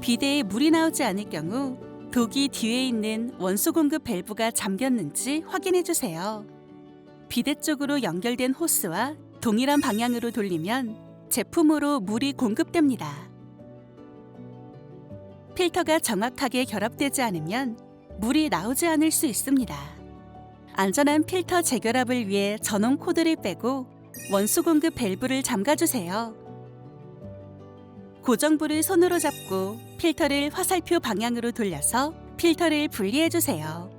비데에 물이 나오지 않을 경우 독이 뒤에 있는 원수 공급 밸브가 잠겼는지 확인해 주세요. 비데 쪽으로 연결된 호스와 동일한 방향으로 돌리면 제품으로 물이 공급됩니다. 필터가 정확하게 결합되지 않으면 물이 나오지 않을 수 있습니다. 안전한 필터 재결합을 위해 전원 코드를 빼고 원수 공급 밸브를 잠가주세요. 고정부를 손으로 잡고 필터를 화살표 방향으로 돌려서 필터를 분리해 주세요.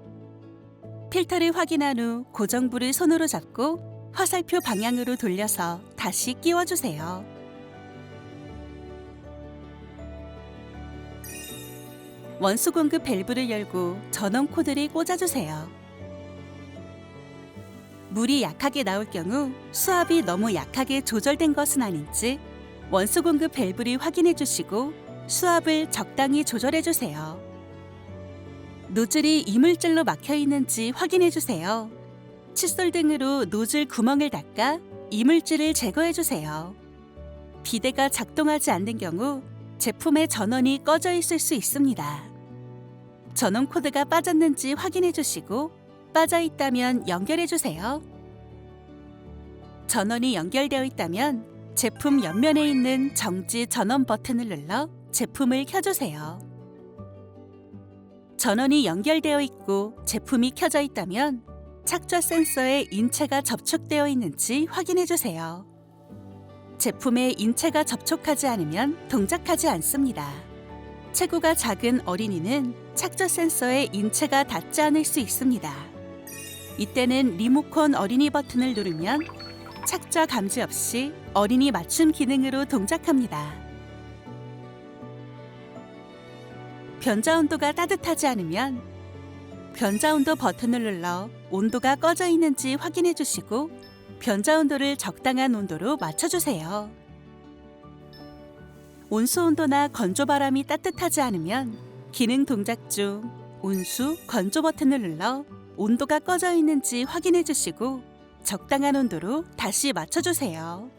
필터를 확인한 후 고정부를 손으로 잡고 화살표 방향으로 돌려서 다시 끼워 주세요. 원수 공급 밸브를 열고 전원 코드를 꽂아 주세요. 물이 약하게 나올 경우 수압이 너무 약하게 조절된 것은 아닌지 원수 공급 밸브를 확인해 주시고 수압을 적당히 조절해 주세요. 노즐이 이물질로 막혀 있는지 확인해 주세요. 칫솔 등으로 노즐 구멍을 닦아 이물질을 제거해 주세요. 비데가 작동하지 않는 경우 제품의 전원이 꺼져 있을 수 있습니다. 전원 코드가 빠졌는지 확인해 주시고 빠져 있다면 연결해 주세요. 전원이 연결되어 있다면 제품 옆면에 있는 정지 전원 버튼을 눌러 제품을 켜주세요. 전원이 연결되어 있고 제품이 켜져 있다면 착좌 센서에 인체가 접촉되어 있는지 확인해 주세요. 제품에 인체가 접촉하지 않으면 동작하지 않습니다. 체구가 작은 어린이는 착좌 센서에 인체가 닿지 않을 수 있습니다. 이때는 리모컨 어린이 버튼을 누르면 착좌 감지 없이 어린이 맞춤 기능으로 동작합니다. 변자 온도가 따뜻하지 않으면 변자 온도 버튼을 눌러 온도가 꺼져 있는지 확인해 주시고 변자 온도를 적당한 온도로 맞춰 주세요. 온수 온도나 건조 바람이 따뜻하지 않으면 기능 동작 중 온수 건조 버튼을 눌러 온도가 꺼져 있는지 확인해 주시고 적당한 온도로 다시 맞춰 주세요.